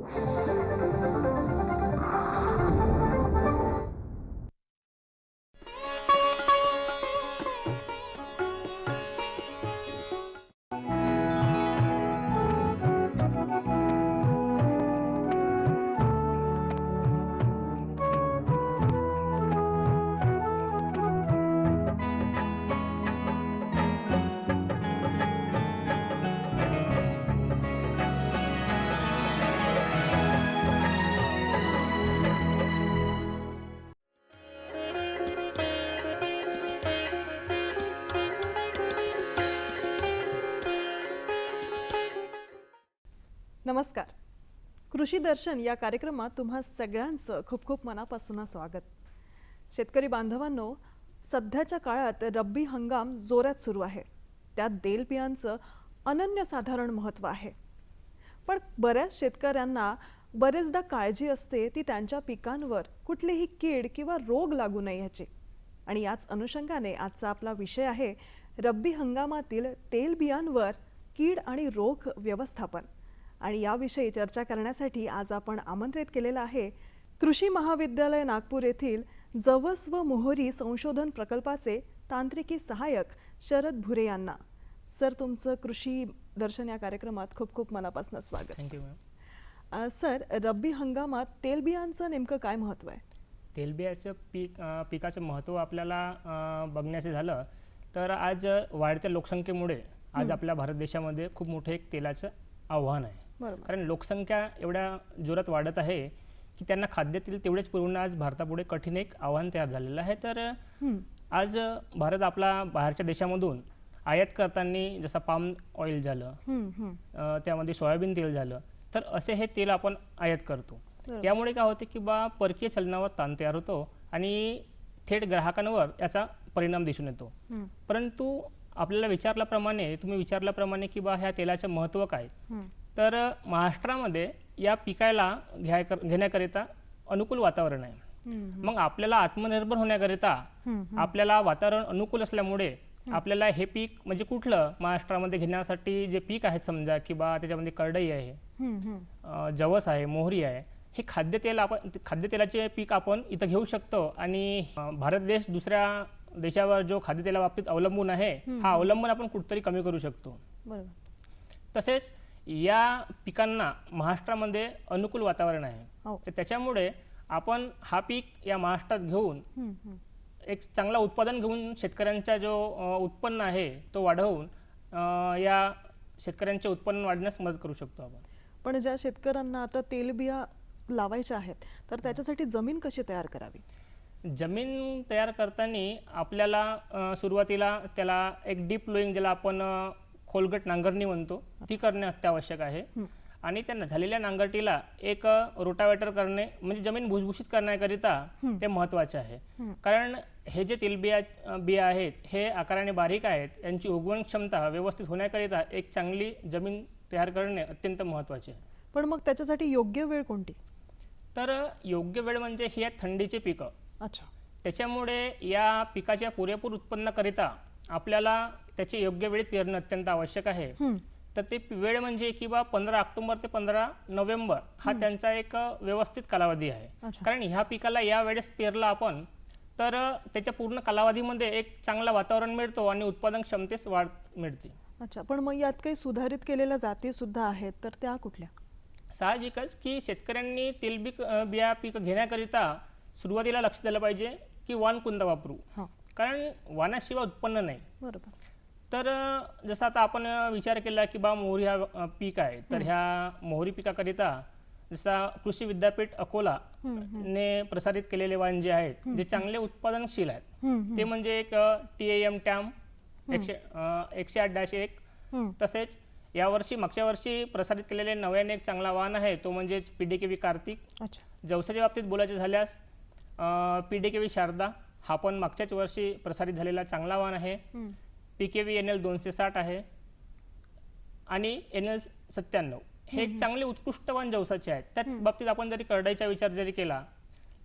you नमस्कार. कृषी दर्शन या कार्यक्रमात तुम्हा सगळ्यांचं खूप खूप मनापासून स्वागत. शेतकरी बांधवांनो सध्याच्या काळात रब्बी हंगाम जोरात सुरू आहे. त्यात तेलबियांचं अनन्यसाधारण महत्त्व आहे. पण बऱ्याच शेतकऱ्यांना बरेचदा काळजी असते ती त्यांच्या पिकांवर कुठलीही कीड किंवा रोग लागू नये याची. आणि याच अनुषंगाने आजचा आपला विषय आहे रब्बी हंगामातील तेलबियांवर कीड आणि रोग व्यवस्थापन. आणि याविषयी चर्चा करण्यासाठी आज आपण आमंत्रित केलेलं आहे कृषी महाविद्यालय नागपूर येथील जवस व मोहरी संशोधन प्रकल्पाचे तांत्रिकी सहाय्यक शरद भुरे यांना. सर तुमचं कृषी दर्शन या कार्यक्रमात खूप खूप मनापासून स्वागत. थँक्यू मॅम अ, सर रब्बी हंगामात तेलबियांचं नेमकं काय महत्त्व आहे? तेलबियाचं पीक पिकाचं महत्त्व आपल्याला बघण्याचे झालं तर आज वाढत्या लोकसंख्येमुळे आज आपल्या भारत देशामध्ये खूप मोठं एक तेलाचं आव्हान आहे. कारण लोकसंख्या एवढ्या जोरात वाढत आहे की त्यांना खाद्यतेल तेवढेच पुरवणं आज भारतापुढे कठीण एक आव्हान तयार झालेलं आहे. तर आज भारत आपला बाहेरच्या देशामधून आयात करताना जसं पाम ऑइल झालं त्यामध्ये सोयाबीन तेल झालं तर असे हे तेल आपण आयात करतो. बरोबर. यामुळे काय होते की बा परकीय चलनावर ताण तयार होतो आणि थेट ग्राहकांवर याचा परिणाम दिसून येतो. परंतु आपल्याला विचारल्याप्रमाणे तुम्ही विचारल्याप्रमाणे की बा ह्या तेलाचं महत्त्व काय. तर महाराष्ट्रामध्ये या पिकायला घ्याय घेण्याकरिता अनुकूल वातावरण आहे. मग आपल्याला आत्मनिर्भर होण्याकरिता आपल्याला वातावरण अनुकूल असल्यामुळे आपल्याला हे पीक म्हणजे कुठलं महाराष्ट्रामध्ये घेण्यासाठी जे पीक आहेत समजा की बा त्याच्यामध्ये करडई आहे जवस आहे मोहरी आहे हे खाद्यतेल आपण खाद्यतेलाचे पीक आपण इथं घेऊ शकतो आणि भारत देश दुसऱ्या देशावर जो खाद्यतेला बाबतीत अवलंबून आहे हा अवलंबून आपण कुठतरी कमी करू शकतो. तसेच या पिकांना महाराष्ट्रामध्ये अनुकूल वातावरण आहे. हो. तर त्याच्यामुळे आपण हा पीक या महाराष्ट्रात घेऊन. एक चांगला उत्पादन घेऊन शेतकऱ्यांचा जो उत्पन्न आहे तो वाढवून या शेतकऱ्यांचे उत्पन्न वाढण्यास मदत करू शकतो आपण. पण ज्या शेतकऱ्यांना आता तेलबिया लावायच्या आहेत तर त्याच्यासाठी जमीन कशी तयार करावी? जमीन तयार करताना आपल्याला सुरुवातीला त्याला एक डीप लोईंग ज्याला आपण खोलगट नांगरणी म्हणतो ती करणे अत्यावश्यक आहे. आणि त्या झालेल्या नांगरटीला एक रोटावेटर करणे म्हणजे जमीन भुसभुशीत करण्याकरिता ते महत्त्वाचे आहे. हं. कारण हे जे तेलबिया बिया आहेत हे आकाराने बारीक आहेत यांची उगवण क्षमता व्यवस्थित होण्याकरिता एक चांगली जमीन तयार करणे अत्यंत महत्त्वाचे आहे. पण मग त्याच्यासाठी योग्य वेळ कोणती? तर योग्य वेळ म्हणजे ही आहे थंडीची पिकं. अच्छा. त्याच्यामुळे या पिकाच्या पुरेपूर उत्पन्नाकरिता आपल्याला त्याचे योग्य वेळी पेरणं अत्यंत आवश्यक आहे. तर ते वेळ म्हणजे किंवा पंधरा ऑक्टोबर ते पंधरा नोव्हेंबर हा त्यांचा एक व्यवस्थित कालावधी आहे. कारण ह्या पिकाला या वेळेस पेरला आपण तर त्याच्या पूर्ण कालावधीमध्ये एक चांगला वातावरण मिळतो आणि उत्पादन क्षमतेस वाढ मिळते. अच्छा. पण मग यात काही सुधारित केलेल्या जाती सुद्धा आहेत तर त्या कुठल्या? साहजिकच की शेतकऱ्यांनी तेलबीक अ, बिया पीक घेण्याकरिता सुरुवातीला लक्ष दिलं पाहिजे की वाण कोणता वापरू. हां. कारण वाणाशिवाय उत्पन्न नाही. बरोबर. तर जसं आता आपण विचार केला की बा मोहरी हा पीक आहे. तर ह्या मोहरी पिकाकरिता जसा कृषी विद्यापीठ अकोला ने प्रसारित केलेले वाण जे आहेत जे चांगले उत्पादनशील आहेत. ते म्हणजे एक टी एम टॅम एकशे एकशे आठ डॅश एक. तसेच यावर्षी मागच्या वर्षी प्रसारित केलेले नव्याने एक चांगला वाण आहे तो म्हणजे P D K V Kartik. जवसाच्या बाबतीत बोलायचं झाल्यास P D K V Sharada हा पण मागच्याच वर्षी प्रसारित झालेला चांगला वाण आहे. हं. P K V N L दोनशे साठ आहे आणि एन एल सत्त्याण्णव. हे एक चांगले उत्कृष्ट वाण जवसाचे आहेत. त्या बाबतीत आपण जरी करडाईचा विचार जरी केला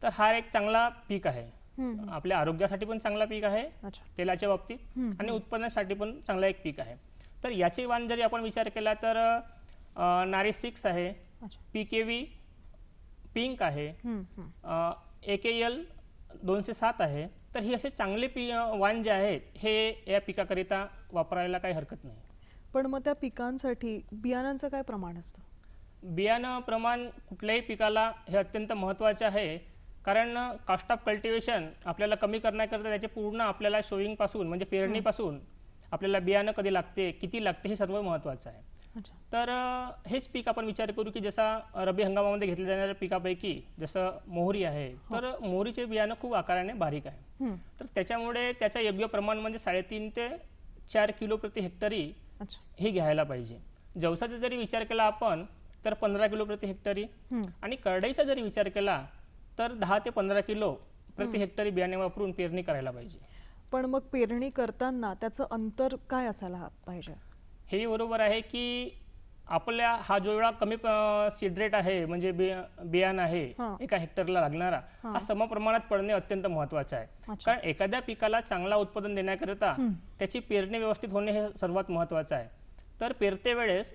तर हा एक चांगला पीक आहे. हं. आपल्या आरोग्यासाठी पण चांगला पीक आहे तेलाच्या बाबतीत आणि उत्पन्नासाठी पण चांगला एक पीक आहे. तर याचे वाण जरी आपण विचार केला तर नारी सिक्स आहे पी के व्ही पिंक आहे के एल दोनशे सात आहे तर ही असे चांगले पी वाण जे आहेत हे या पिकाकरिता वापरायला काही हरकत नाही. पण मग त्या पिकांसाठी बियाणांचं काय प्रमाण असतं? बियाणं प्रमाण कुठल्याही पिकाला हे अत्यंत महत्त्वाचे आहे कारण कॉस्ट ऑफ कल्टिवेशन आपल्याला कमी करण्याकरता त्याचे पूर्ण आपल्याला शोईंगपासून म्हणजे पेरणीपासून आपल्याला बियाणं कधी लागते किती लागते हे सर्व महत्त्वाचं आहे. तर हेच पीक आपण विचार करू की जसा रब्बी हंगामामध्ये घेतल्या जाणाऱ्या पिकापैकी जसं मोहरी आहे तर मोहरीचे बियाणं खूप आकाराने बारीक आहे. तर त्याच्यामुळे त्याचं योग्य प्रमाण म्हणजे साडेतीन ते चार किलो प्रति हेक्टरी ही घ्यायला पाहिजे. जवसाचा जरी विचार केला आपण तर पंधरा किलो प्रति हेक्टरी. आणि करडईचा जरी विचार केला तर दहा ते पंधरा किलो प्रति हेक्टरी बियाणे वापरून पेरणी करायला पाहिजे. पण मग पेरणी करताना त्याचं अंतर काय असायला पाहिजे? हेही बरोबर आहे की आपल्या हा जो एवढा कमी सीड रेट आहे म्हणजे बिया बियाणं आहे हां. एका हेक्टरला लागणारा हा. सम प्रमाणात पडणे अत्यंत महत्वाचं आहे. कारण एखाद्या पिकाला चांगला उत्पादन देण्याकरिता त्याची पेरणी व्यवस्थित होणे हे सर्वात महत्त्वाचं आहे. तर पेरते वेळेस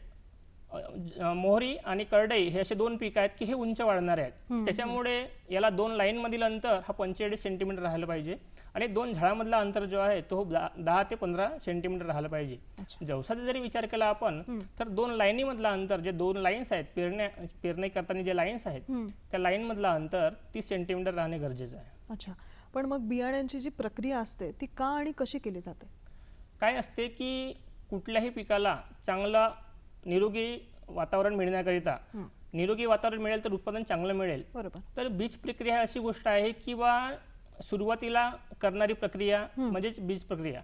मोहरी आणि करडई हे असे दोन पीक आहेत की हे उंच वाढणारे आहेत. त्याच्यामुळे याला दोन लाईनमधील अंतर हा पंचेचाळीस सेंटीमीटर राहिलं पाहिजे आणि दोन झाडामधला अंतर जो आहे तो दहा ते पंधरा सेंटीमीटर राहिलं पाहिजे. जवसाचा जरी विचार केला आपण तर दोन लाईनीमधला अंतर जे दोन लाईन्स आहेत पेरण्या पेरणी करताना जे लाईन्स आहेत त्या लाईनमधला अंतर तीस सेंटीमीटर राहणे गरजेचं आहे. अच्छा. पण मग बियाण्यांची जी प्रक्रिया असते ती का आणि कशी केली जाते? काय असते की कुठल्याही पिकाला चांगलं निरोगी वातावरण मिळण्याकरिता. निरोगी वातावरण मिळेल तर उत्पादन चांगलं मिळेल. बरोबर. तर बीज प्रक्रिया अशी गोष्ट आहे की बा सुरुवातीला करणारी प्रक्रिया म्हणजेच बीज प्रक्रिया.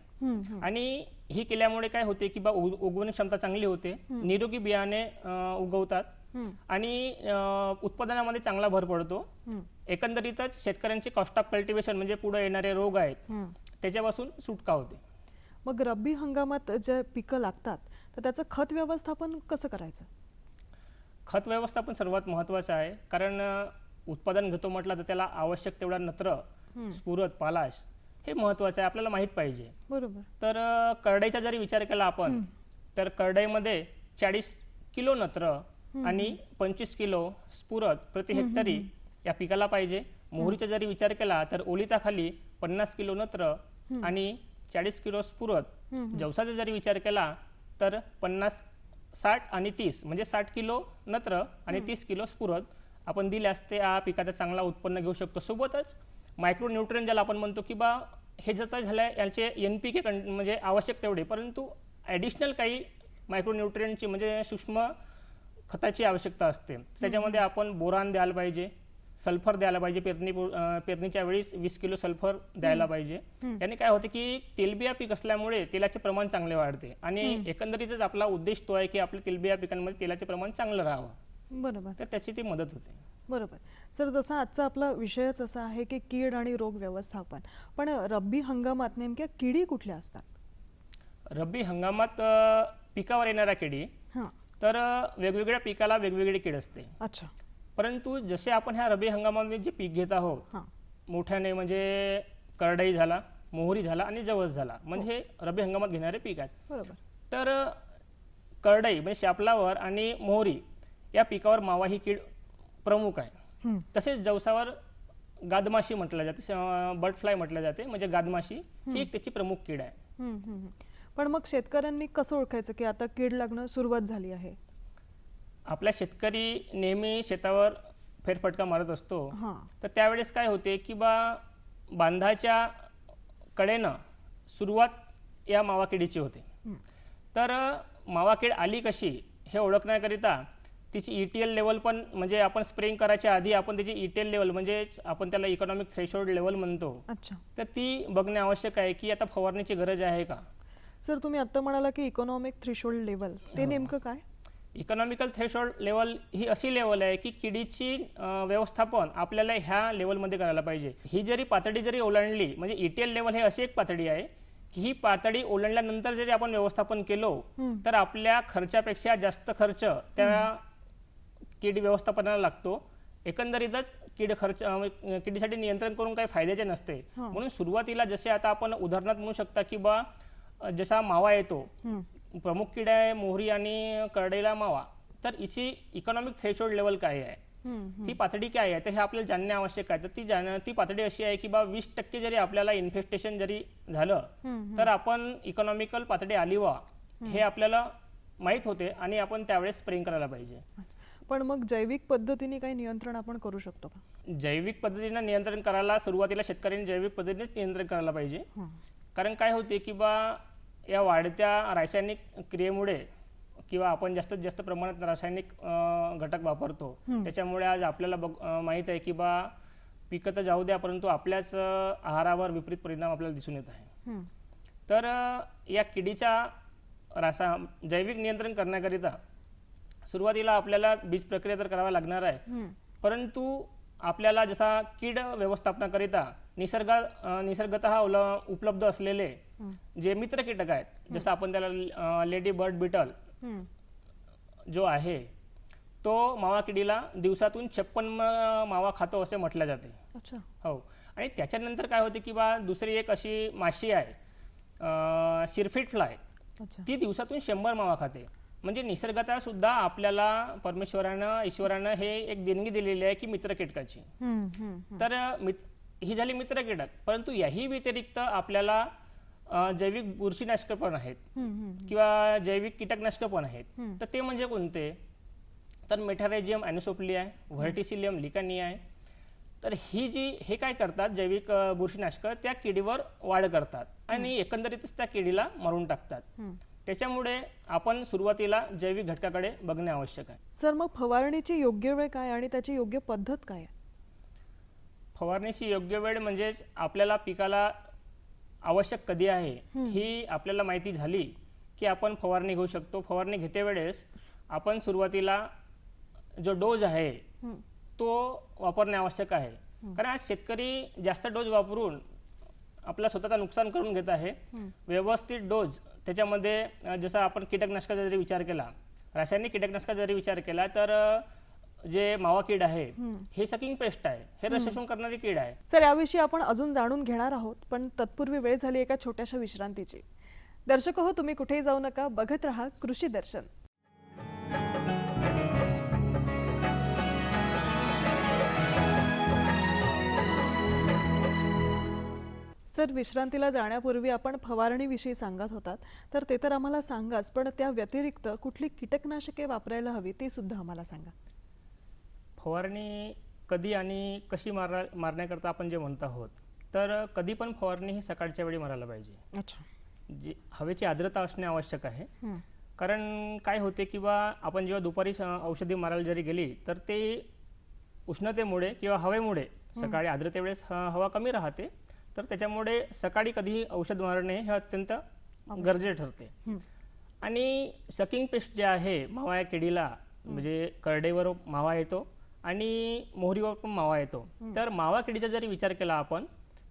आणि ही केल्यामुळे काय होते की बा उग- उगवण क्षमता चांगली होते. निरोगी बियाणे उगवतात. आणि उत्पादनामध्ये चांगला भर पडतो. एकंदरीतच शेतकऱ्यांची कॉस्ट ऑफ कल्टिवेशन म्हणजे पुढे येणारे रोग आहेत. त्याच्यापासून सुटका होते. मग रब्बी हंगामात जे पिकं लागतात तर त्याचं खत व्यवस्थापन कसं करायचं? खत व्यवस्थापन सर्वात महत्त्वाचं आहे. कारण उत्पादन घेतो म्हटलं तर त्याला आवश्यक तेवढा नत्र स्फुरत पालाश हे महत्त्वाचं आहे आपल्याला माहीत पाहिजे. बरोबर. तर करडईचा जरी विचार केला आपण तर करडईमध्ये चाळीस किलो नत्र आणि पंचवीस किलो स्फुरत प्रति हेक्टरी या पिकाला पाहिजे. मोहरीचा जरी विचार केला तर ओलिताखाली पन्नास किलो नत्र आणि चाळीस किलो स्फुरत जवसाचा जरी विचार केला तर पन्नास साठ आणि तीस म्हणजे साठ किलो नत्र आणि तीस किलो स्फुरत आपण दिल्यास ते या पिकाचं चांगला उत्पन्न घेऊ शकतो. सोबतच मायक्रो न्यूट्रियन ज्याला आपण म्हणतो की बा हे जर झालं याचे एन पी के म्हणजे आवश्यक तेवढे परंतु ॲडिशनल काही मायक्रो न्यूट्रियनची म्हणजे सूक्ष्म खताची आवश्यकता असते. त्याच्यामध्ये आपण बोरान द्यायला पाहिजे सल्फर द्यायला पाहिजे पेरणी पेरणीच्या वेळीस वीस किलो सल्फर द्यायला पाहिजे. याने काय होते की तेलबिया पीक असल्यामुळे तेलाचे प्रमाण चांगले वाढते आणि एकंदरीतच आपला उद्देश तो आहे की आपल्या तेलबिया पिकांमध्ये तेलाचे प्रमाण चांगलं राहावं. बरोबर. तर त्याची ती मदत होते. बरोबर. सर जसा आजचा आपला विषयच असा आहे की कीड आणि रोग व्यवस्थापन. पण रब्बी हंगामात नेमक्या किडी कुठल्या असतात? रब्बी हंगामात पिकावर येणाऱ्या किडी तर वेगवेगळ्या पिकाला वेगवेगळी कीड असते. अच्छा. परंतु जसे आपण ह्या रब्बी हंगामामध्ये जे पीक घेत आहोत हां. मोठ्याने म्हणजे करडई झाला मोहरी झाला आणि जवस झाला म्हणजे हे रब्बी हंगामात घेणारे पीक आहेत. बरोबर. तर करडई म्हणजे शापलावर आणि मोहरी या पिकावर मावा ही कीड प्रमुख आहे. हम्म, तसेच जवसावर गादमाशी म्हटलं जाते बर्ड फ्लाय म्हटलं जाते म्हणजे गादमाशी ही एक त्याची प्रमुख कीड आहे. हम्म, हम्म, हम्म. पण मग शेतकऱ्यांनी कसं ओळखायचं की आता कीड लागणं सुरुवात झाली आहे? आपला शेतकरी नेहमी शेतावर फेरफटका मारत असतो हां. तर त्यावेळेस काय होते की बा बांधाच्या कडेनं सुरुवात या मावा किडीची होते. हं. तर मावा कीड आली कशी हे ओळखण्याकरिता तिची ई टी एल लेवल पण म्हणजे आपण स्प्रेइंग करायच्या आधी आपण त्याची ई टी एल लेवल म्हणजे आपण त्याला इकॉनॉमिक थ्रेशोल्ड लेवल म्हणतो. अच्छा. तर ती बघणे आवश्यक आहे की आता फवारणीची गरज आहे का? सर तुम्ही आत्ता म्हणाला की इकॉनॉमिक थ्रेशोल्ड लेवल ते नेमकं काय? इकॉनॉमिकल थ्रेशोल्ड लेवल ही अशी लेवल आहे की किडीची व्यवस्थापन आपल्याला ह्या लेवलमध्ये करायला पाहिजे. ही जरी पातळी जरी ओलांडली म्हणजे ई टी एल लेवल हे अशी एक पातळी आहे की ही पातळी ओलांडल्यानंतर जरी आपण व्यवस्थापन केलो. तर आपल्या खर्चापेक्षा जास्त खर्च त्या कीड व्यवस्थापनाला लागतो. एकंदरीतच कीड खर्च अं, किडीसाठी नियंत्रण करून काही फायद्याचे नसते. म्हणून सुरुवातीला जसे आता आपण उदाहरणार्थ म्हणू शकता की बा जसा मावा येतो प्रमुख कीड आहे मोहरी आणि करडईला मावा. तर हिची इकॉनॉमिक थ्रेशोल्ड लेवल काय आहे? ती पातळी काय आहे? तर हे आपल्याला जाणणे आवश्यक आहे. तर ती ती पातळी अशी आहे की बा वीस टक्के जरी आपल्याला इन्फेस्टेशन जरी झालं तर आपण इकॉनॉमिकल पातळी आली वा हे आपल्याला माहीत होते आणि आपण त्यावेळेस स्प्रेइंग करायला पाहिजे. पण मग जैविक पद्धतीने काही नियंत्रण आपण करू शकतो का? जैविक पद्धतीनं नियंत्रण करायला सुरुवातीला शेतकऱ्यांनी जैविक पद्धतीनेच नियंत्रण करायला पाहिजे. कारण काय होते की बा या वाढत्या रासायनिक क्रियेमुळे किंवा आपण जास्तीत जास्त प्रमाणात रासायनिक घटक वापरतो त्याच्यामुळे आज आपल्याला बघ माहीत आहे की बा पिकं तर जाऊ द्या परंतु आपल्याच आहारावर विपरीत परिणाम आपल्याला दिसून येत आहे. तर या किडीच्या रासा जैविक नियंत्रण करण्याकरिता सुरुवातीला आपल्याला बीज प्रक्रिया तर करावी लागणार आहे. परंतु आपल्याला जसा कीड व्यवस्थापनाकरिता निसर्ग निसर्गतः उल- उपलब्ध असलेले जे मित्र कीटक आहेत जसं आपण त्याला लेडी बर्ड बिटल. जो आहे तो मावा किडीला दिवसातून छप्पन मावा खातो असे म्हटले जाते. अच्छा. हो. आणि त्याच्यानंतर काय होते की बा दुसरी एक अशी माशी आहे शिरफिट फ्लाय. ती दिवसातून शंभर मावा खाते. म्हणजे निसर्गतः सुद्धा आपल्याला परमेश्वरानं ईश्वरानं हे एक देणगी दिलेली आहे की मित्र कीटकाची. तर अं, मित ही झाली मित्र कीटक परंतु याही व्यतिरिक्त आपल्याला जैविक बुरशीनाशकं पण आहेत. किंवा जैविक कीटकनाशकं पण आहेत. तर ते म्हणजे कोणते? तर मेठारेजियम ॲनोसोपली आहे व्हर्टिसिलियम लिकानी आहे. तर ही जी हे काय करतात? जैविक बुरशीनाशकं त्या किडीवर वाढ करतात आणि एकंदरीतच त्या किडीला मारून टाकतात. हं. त्याच्यामुळे आपण सुरुवातीला जैविक घटकाकडे बघणे आवश्यक आहे. सर मग फवारणीची योग्य वेळ काय आणि त्याची योग्य पद्धत काय आहे? फवारणीची योग्य वेळ म्हणजेच आपल्याला पिकाला आवश्यक कधी आहे ही. आपल्याला माहिती झाली की आपण फवारणी घेऊ शकतो. फवारणी घेते वेळेस आपण सुरुवातीला जो डोज आहे. तो वापरणे आवश्यक आहे. कारण आज शेतकरी जास्त डोस वापरून आपला स्वतःचा नुकसान करून घेत आहे. व्यवस्थित डोस त्याच्यामध्ये जसं आपण कीटकनाशकाचा जरी विचार केला रासायनिक कीटकनाशकाचा जरी विचार केला तर जे मावा कीड आहे हे सकिंग पेस्ट आहे हे रसशोषण करणारी कीड आहे. सर याविषयी आपण अजून जाणून घेणार आहोत पण तत्पूर्वी वेळ झाली एका छोट्याशा विश्रांतीची. दर्शक हो तुम्ही कुठेही जाऊ नका बघत राहा कृषी दर्शन. सर विश्रांतीला जाण्यापूर्वी आपण फवारणीविषयी सांगत होतात तर ते तर आम्हाला सांगाच पण त्या व्यतिरिक्त कुठली कीटकनाशके वापरायला हवी ते सुद्धा आम्हाला सांगा. फवारणी कधी आणि कशी मारा मारण्याकरता आपण जे म्हणत आहोत तर कधी पण फवारणी ही सकाळच्या वेळी मारायला पाहिजे. अच्छा. जी हवेची आर्द्रता असणे आवश्यक आहे. कारण काय होते किंवा आपण जेव्हा दुपारी औषधी मारायला जरी गेली तर ते उष्णतेमुळे किंवा हवेमुळे सकाळी आर्द्रतेवेळेस हवा कमी राहते. तर त्याच्यामुळे सकाळी कधीही औषध मारणे हे अत्यंत गरजेचे ठरते. आणि सकिंग पेस्ट जे आहे मावा या किडीला म्हणजे करडेवर मावा येतो. आणि मोहरीवर पण मावा येतो. तर मावा किडीचा जरी विचार केला आपण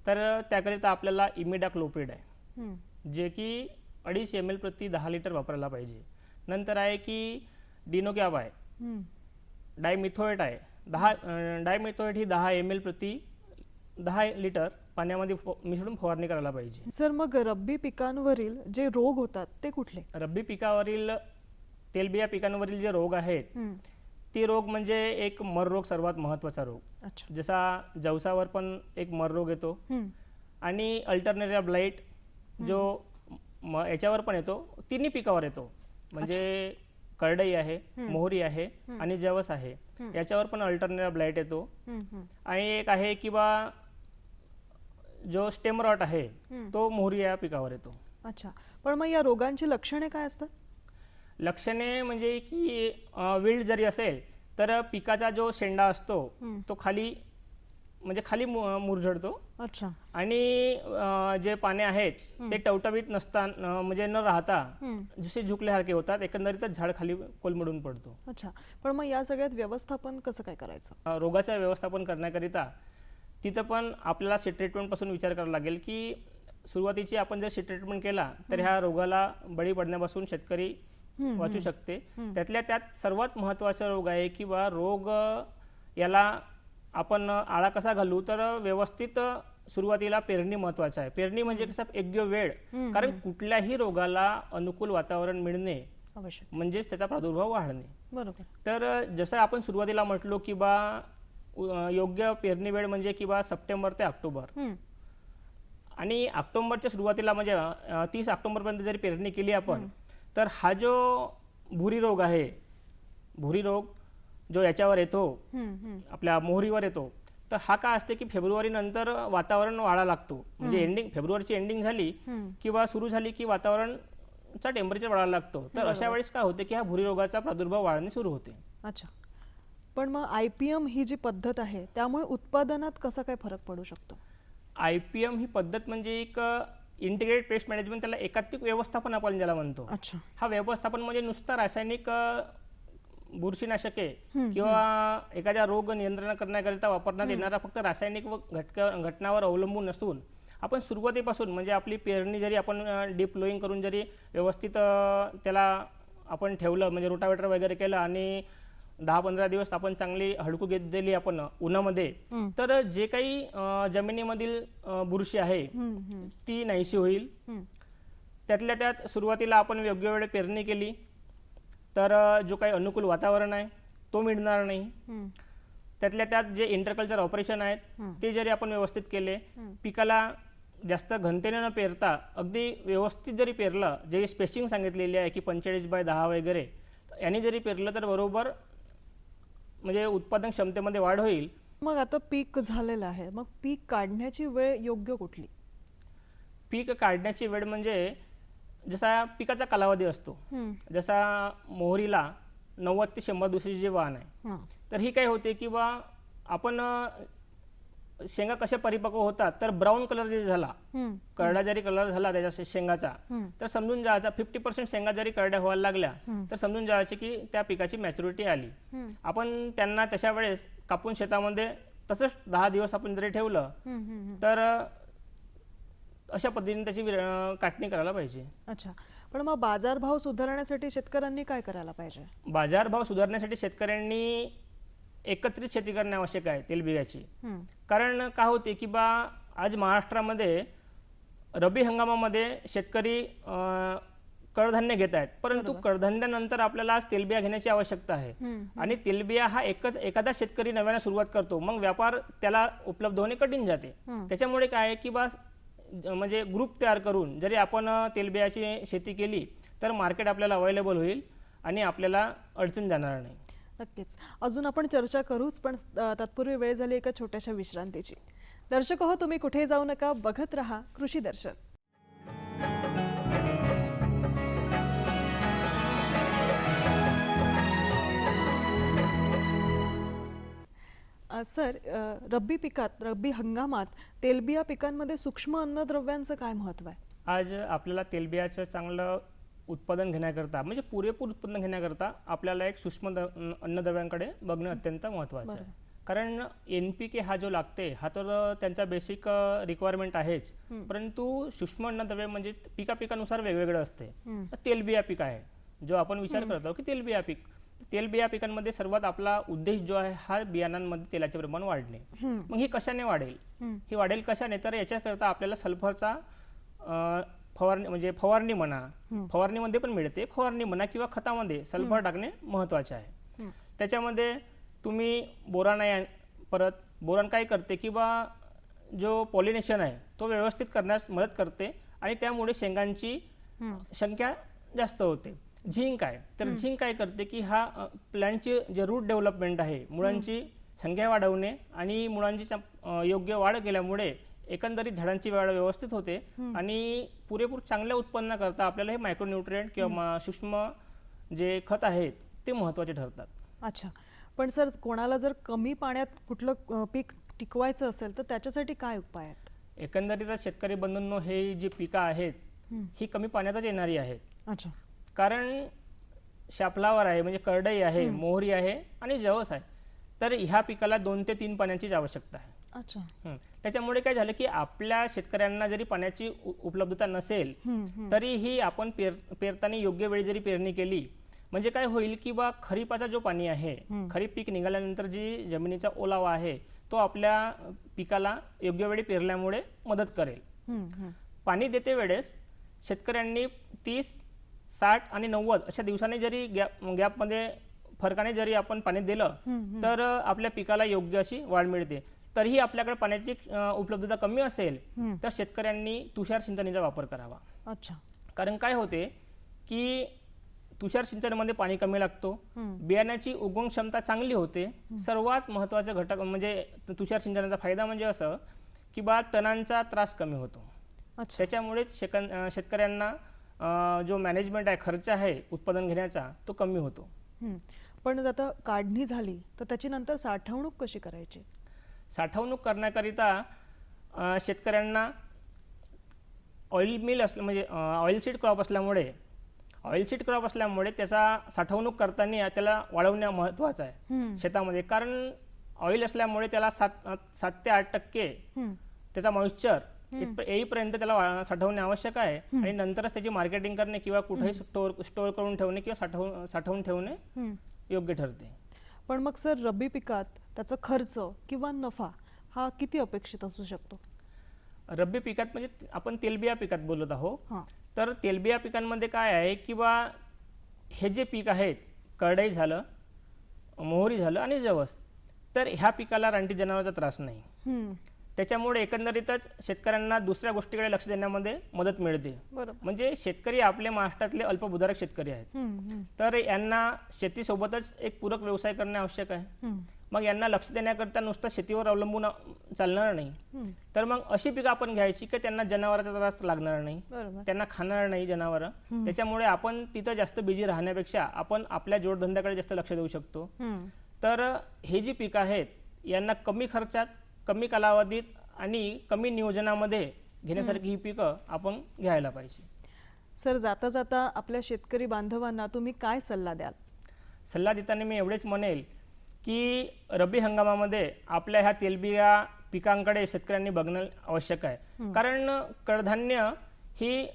तर त्याकरिता आपल्याला इमिडाक्लोपिड आहे. हं. जे की अडीच एम एल प्रति दहा लिटर वापरायला पाहिजे. नंतर आहे की डिनोकॅब आहे. डायमिथोएट आहे. दहा डायमिथोएट ही दहा एम एल प्रति दहा लिटर पाण्यामध्ये मिसळून फवारणी करायला पाहिजे. सर मग रब्बी पिकांवरील जे रोग होतात ते कुठले? रब्बी पिकावरील तेलबिया पिकांवरील जे रोग आहेत. ती रोग म्हणजे एक मर रोग सर्वात महत्त्वाचा रोग. जसा जवसावर पण एक मर रोग येतो. आणि अल्टरनेटिव्ह ब्लाईट जो याच्यावर पण येतो तिन्ही पिकावर येतो. म्हणजे करडई आहे मोहरी आहे आणि जवस आहे. याच्यावर पण अल्टरनेटिव्ह ब्लाईट येतो. आणि एक आहे किंवा जो स्टेम रॉट आहे तो मोहरी या पिकावर येतो. अच्छा. पण मग या रोगांची लक्षणे काय असतात? लक्षणे म्हणजे की विल्ड जरी असेल तर पिकाचा जो शेंडा असतो तो खाली म्हणजे खाली मुरझडतो. अच्छा. आणि जे पाने आहेत ते टवटवीत नसताना म्हणजे न राहता. जसे झुकल्यासारखे होतात एकंदरीतच झाड खाली कोलमडून पडतो. अच्छा. पण मग या सगळ्यात व्यवस्थापन कसं काय करायचं? रोगाचं व्यवस्थापन करण्याकरिता तिथं पण आपल्याला सी ट्रीटमेंटपासून विचार करावा लागेल की सुरुवातीची आपण जर सी ट्रीटमेंट केला तर ह्या रोगाला बळी पडण्यापासून शेतकरी वाचू शकते. त्यातल्या त्यात सर्वात महत्त्वाचा रोग आहे की बा रोग याला आपण आळा कसा घालू? तर व्यवस्थित सुरुवातीला पेरणी महत्वाचं आहे. पेरणी म्हणजे कसं? योग्य वेळ. कारण कुठल्याही रोगाला अनुकूल वातावरण मिळणे म्हणजेच त्याचा प्रादुर्भाव वाढणे. बरोबर. तर जसं आपण सुरुवातीला म्हटलो की बा योग्य पेरणी वेळ म्हणजे की बा सप्टेंबर ते ऑक्टोबर. आणि ऑक्टोबरच्या सुरुवातीला म्हणजे तीस ऑक्टोबरपर्यंत जरी पेरणी केली आपण तर हा जो भुरी रोग आहे भुरी रोग जो याच्यावर येतो. आपल्या मोहरीवर येतो तर हा काय असते की फेब्रुवारी नंतर वातावरण वाढा लागतो. म्हणजे एंडिंग फेब्रुवारीची एंडिंग झाली. किंवा सुरू झाली की वातावरणचा टेम्परेचर वाढायला लागतो. तर अशा वेळेस काय होते की हा भुरी रोगाचा प्रादुर्भाव वाढणे सुरू होते. अच्छा. पण मग आय पी एम ही जी पद्धत आहे त्यामुळे उत्पादनात कसा काय फरक पडू शकतो? आय पी एम ही पद्धत म्हणजे एक इंटिग्रेटेड पेस्ट मॅनेजमेंट त्याला एकात्मिक व्यवस्थापन आपण ज्याला म्हणतो. अच्छा. हा व्यवस्थापन म्हणजे नुसतं रासायनिक बुरशीनाशके किंवा एखाद्या रोग नियंत्रण करण्याकरिता वापरण्यात येणारा फक्त रासायनिक व घटक घटनावर अवलंबून नसून आपण सुरुवातीपासून म्हणजे आपली पेरणी जरी आपण डीप फ्लोईंग करून जरी व्यवस्थित त्याला आपण ठेवलं म्हणजे रोटावेटर वगैरे केलं आणि दहा पंधरा दिवस आपण चांगली हडकू घेत दिली आपण उन्हामध्ये तर जे काही जमिनीमधील बुरशी आहे ती नाहीशी होईल. त्यातल्या त्यात सुरुवातीला आपण योग्य वेळी पेरणी केली तर जो काही अनुकूल वातावरण आहे तो मिळणार नाही. त्यातल्या त्यात जे इंटरकल्चर ऑपरेशन आहेत ते जरी आपण व्यवस्थित केले पिकाला जास्त घनतेने न पेरता अगदी व्यवस्थित जरी पेरलं जे स्पेसिंग सांगितलेली आहे की पंचेचाळीस बाय दहा वगैरे यांनी जरी पेरलं तर बरोबर म्हणजे उत्पादन क्षमतेमध्ये वाढ होईल. मग आता पीक झालेलं आहे. मग पीक काढण्याची वेळ योग्य कुठली? पीक काढण्याची वेळ म्हणजे जसा पिकाचा कालावधी असतो जसा मोहरीला नव्वद ते शंभर दिवसाची जे वाण आहे तर ही काय होते की बा आपण शेंगा कशा परिपक्व होतात तर ब्राऊन कलर जरी झाला करडा जरी कलर झाला त्याच्या शेंगाचा. तर समजून जायचा फिफ्टी पर्सेंट शेंगा जरी करड्या व्हायला लागल्या तर समजून जायचे की त्या पिकाची मॅच्युरिटी आली. आपण त्यांना तशा वेळेस कापून शेतामध्ये तसंच दहा दिवस आपण जरी ठेवलं. तर अशा पद्धतीने त्याची काटणी करायला पाहिजे अच्छा पण मग बाजारभाव सुधारण्यासाठी शेतकऱ्यांनी काय करायला पाहिजे बाजारभाव सुधारण्यासाठी शेतकऱ्यांनी एकत्रित शेती करणे आवश्यक आहे तेलबियाची. कारण काय होते की बा आज महाराष्ट्रामध्ये रब्बी हंगामामध्ये शेतकरी कडधान्य घेत आहेत. परंतु कडधान्यानंतर आपल्याला आज तेलबिया घेण्याची आवश्यकता आहे. आणि तेलबिया हा एकच एखादा शेतकरी नव्याने सुरुवात करतो मग व्यापार त्याला उपलब्ध होणे कठीण जाते. त्याच्यामुळे काय आहे की बा म्हणजे ग्रुप तयार करून जरी आपण तेलबियाची शेती केली तर मार्केट आपल्याला अवेलेबल होईल आणि आपल्याला अडचण जाणार नाही. नक्कीच. अजून आपण चर्चा करूच पण तत्पूर्वी वेळ झाली एका छोट्याशा विश्रांतीची. दर्शक हो तुम्ही कुठेही जाऊ नका बघत राहा कृषी दर्शन. सर रब्बी पिकात रब्बी हंगामात तेलबिया पिकांमध्ये सूक्ष्म अन्नद्रव्यांचं काय महत्त्व आहे? आज आपल्याला तेलबियाचं चांगलं उत्पादन घेण्याकरता म्हणजे पुरेपूर उत्पन्न घेण्याकरता आपल्याला एक सूक्ष्म अन्नद्रव्यांकडे बघणं अत्यंत महत्त्वाचं आहे. कारण एन पी के हा जो लागते हा तर त्यांचा बेसिक रिक्वायरमेंट आहेच. परंतु सूक्ष्म अन्नद्रव्य म्हणजे पिका पिकानुसार वेगवेगळं असते. तेलबिया पीक आहे. जो आपण विचार करत आहोत की तेलबिया पीक तेलबिया पिकांमध्ये सर्वात आपला उद्देश जो आहे हा बियाणांमध्ये तेलाचे प्रमाण वाढणे. मग ही कशाने वाढेल? ही वाढेल कशाने? तर याच्याकरता आपल्याला सल्फरचा फवारणी म्हणजे फवारणी म्हणा फवारणीमध्ये पण मिळते. फवारणी म्हणा किंवा खतामध्ये सल्फर टाकणे महत्त्वाचे आहे. त्याच्यामध्ये तुम्ही बोरान आहे परत बोरान काय करते किंवा जो पॉलिनेशन आहे तो व्यवस्थित करण्यास मदत करते आणि त्यामुळे शेंगांची संख्या जास्त होते. झिंक आहे. तर झिंक काय करते की हा प्लॅन्टची जे रूट डेव्हलपमेंट आहे मुळांची संख्या वाढवणे आणि मुळांची योग्य वाढ केल्यामुळे एकंदरीत झाडांची वाढ व्यवस्थित होते आणि पुरेपूर चांगल्या उत्पन्नाकरता आपल्याला हे मायक्रोन्युट्रिएंट किंवा सूक्ष्म जे खत आहेत ते महत्त्वाचे ठरतात. अच्छा. पण सर कोणाला जर कमी पाण्यात कुठलं पीक टिकवायचं असेल तर त्याच्यासाठी काय उपाय आहेत? एकंदरीत शेतकरी बंधूंनो हे जी पिकं आहेत ही कमी पाण्यातच येणारी आहेत. अच्छा. कारण शापलावर आहे म्हणजे करडई आहे मोहरी आहे आणि जवस आहे. तर ह्या पिकाला दोन ते तीन पाण्याचीच आवश्यकता आहे. अच्छा. त्याच्यामुळे काय झालं की आपल्या शेतकऱ्यांना जरी पाण्याची उपलब्धता नसेल तरीही आपण पेर पेरताना योग्य वेळी जरी पेरणी केली म्हणजे काय होईल की बा खरीपाचा जो पाणी आहे खरीप पीक निघाल्यानंतर जी जमिनीचा ओलावा आहे तो आपल्या पिकाला योग्य वेळी पेरल्यामुळे मदत करेल. पाणी देते वेळेस शेतकऱ्यांनी तीस साठ आणि नव्वद अशा दिवसांनी जरी गॅप गॅपमध्ये फरकाने जरी आपण पाणी दिलं तर आपल्या पिकाला योग्य अशी वाढ मिळते. तरीही आपल्याकडे पाण्याची उपलब्धता कमी असेल तर शेतकऱ्यांनी तुषार सिंचनीचा वापर करावा. अच्छा. कारण काय होते की तुषार सिंचनामध्ये पाणी कमी लागतो बियाण्याची उगवण क्षमता चांगली होते. सर्वात महत्त्वाचे घटक म्हणजे तुषार सिंचनाचा फायदा म्हणजे असं की बा तणांचा त्रास कमी होतो. त्याच्यामुळेच शेक शेतकऱ्यांना जो मॅनेजमेंट आहे खर्च आहे उत्पादन घेण्याचा तो कमी होतो. पण आता काढणी झाली तर त्याची नंतर साठवणूक कशी करायची? साठवणूक करण्याकरिता शेतकऱ्यांना ऑइल मिल असलं म्हणजे ऑइल सीड क्रॉप असल्यामुळे ऑइल सीड क्रॉप असल्यामुळे त्याचा साठवणूक करताना त्याला वाढवणं महत्त्वाचं आहे. शेतामध्ये कारण ऑइल असल्यामुळे त्याला सात सात ते आठ टक्के. त्याचा मॉइश्चर येईपर्यंत त्याला साठवणे आवश्यक आहे आणि नंतरच त्याची मार्केटिंग करणे किंवा कुठेही स्टोअर स्टोअर करून ठेवणे किंवा साठवून साठवून ठेवणे. योग्य ठरते पण मग सर रब्बी पिकात त्याचा खर्च किंवा नफा हा किती अपेक्षित असू शकतो? रब्बी पिकात म्हणजे आपण तेलबिया पिकात बोलत आहोत हां. तर तेलबिया पिकांमध्ये काय आहे की बा हे जे पीक आहेत करडई झालं मोहरी झालं आणि जवस तर ह्या पिकाला रानटी जनावरांचा त्रास नाही. त्याच्यामुळे एकंदरीतच शेतकऱ्यांना दुसऱ्या गोष्टीकडे लक्ष देण्यामध्ये मदत मिळते. म्हणजे शेतकरी आपल्या महाराष्ट्रातले अल्पभूधारक शेतकरी आहेत. तर यांना शेतीसोबतच एक पूरक व्यवसाय करणे आवश्यक आहे. मग यांना लक्ष देण्याकरता नुसतं शेतीवर अवलंबून चालणार नाही. हं. तर मग अशी पिकं आपण घ्यायची की त्यांना जनावरांचा त्रास लागणार नाही. त्यांना खाणार नाही जनावरं. त्याच्यामुळे आपण तिथं जास्त बिझी राहण्यापेक्षा आपण आपल्या जोडधंद्याकडे जास्त लक्ष देऊ शकतो. तर हे जी पिकं आहेत यांना कमी खर्चात कमी कालावधीत आणि कमी नियोजनामध्ये घेण्यासारखी ही पिकं आपण घ्यायला पाहिजे. सर जाता जाता आपल्या शेतकरी बांधवांना तुम्ही काय सल्ला द्याल? सल्ला देताना मी एवढेच म्हणेल की रब्बी हंगामामध्ये आपल्या ह्या तेलबिया पिकांकडे शेतकऱ्यांनी बघणं आवश्यक आहे. कारण कडधान्य ही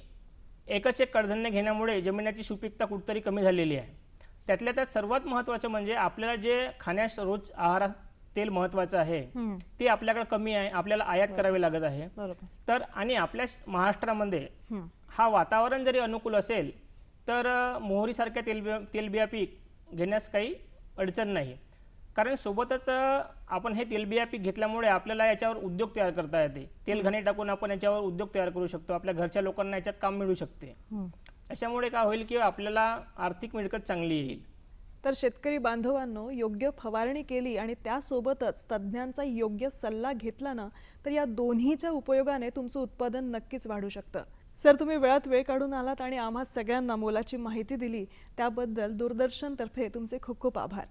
एकच एक कडधान्य घेण्यामुळे जमिनीची सुपीकता कुठतरी कमी झालेली आहे. त्यातल्या त्यात सर्वात महत्त्वाचं म्हणजे आपल्याला जे खाण्यास रोज आहारात तेल महत्त्वाचं आहे. ते आपल्याकडे कमी आहे आपल्याला आयात करावे लागत आहे. तर आणि आपल्या महाराष्ट्रामध्ये हं. वातावरण जरी अनुकूल असेल तर मोहरीसारख्या तेलबिया तेलबिया पीक घेण्यास काही अडचण नाही. कारण सोबतच आपण हे तेलबिया पीक घेतल्यामुळे आपल्याला याच्यावर उद्योग तयार करता येते. तेल घाणे टाकून आपण याच्यावर उद्योग तयार करू शकतो. आपल्या घरच्या लोकांना याच्यात काम मिळू शकते. हं. अशामुळे काय होईल की आपल्याला आर्थिक मिळकत चांगली येईल. तर शेतकरी बांधवांनो योग्य फवारणी केली आणि त्यासोबतच तज्ज्ञांचा योग्य सल्ला घेतला ना तर या दोन्हीच्या उपयोगाने तुमचं उत्पादन नक्कीच वाढू शकतं. सर तुम्ही वेळात वेळ काढून आलात आणि आम्हा सगळ्यांना मोलाची माहिती दिली. त्याबद्दल दूरदर्शनतर्फे तुमचे खूप खूप आभार.